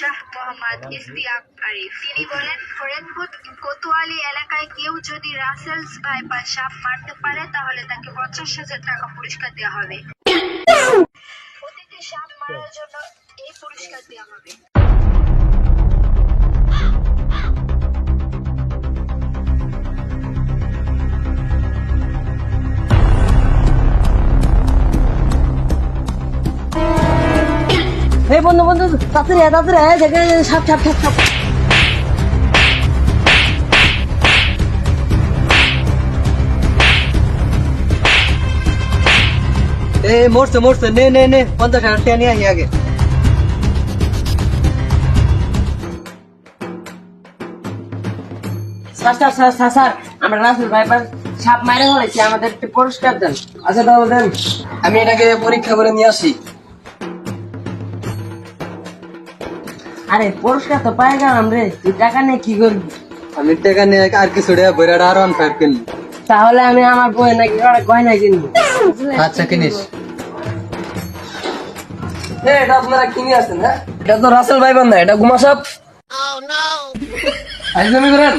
শাহ মোহাম্মদ ইস্তিয়াক আরিফ তিনি বলেন ফরিদপুর কোতোয়ালি এলাকায় কেউ যদি রাসেলস ভাইপার সাপ মারতে পারে তাহলে তাকে পঞ্চাশ হাজার টাকা পুরস্কার দেওয়া হবে। প্রতিটি সাপ মারার জন্য এই পুরস্কার দেওয়া হবে। এই বন্ধু বন্ধু, তাড়াতাড়ি তাড়াতাড়ি দেখে সাপ সাপ সাপ সাপ। এ, মরছে মরছে, নে নে নে, পঞ্চাশ হাজার টাকা নিয়ে আগে। আমরা সাপ ফেলেছি আমাদের পুরস্কার দেন। আচ্ছা দেন, আমি এটাকে পরীক্ষা করে নিয়ে আসি। আরে পুরস্কার তো পাই গেলাম রে। তুই টাকা নিয়ে কি করবি? আমি টাকা নিয়ে আর কিছু টাকা বইরা আর অন ফাইভ কিনবো। তাহলে আমি আমার বই নাকি গয়না কিনবো? আচ্ছা কিনিস। এটা আপনারা কিনে আসেন হ্যাঁ? এটা তো রাসেল ভাই বান্ধা এটা গুমা সাপ। আইজমি করেন।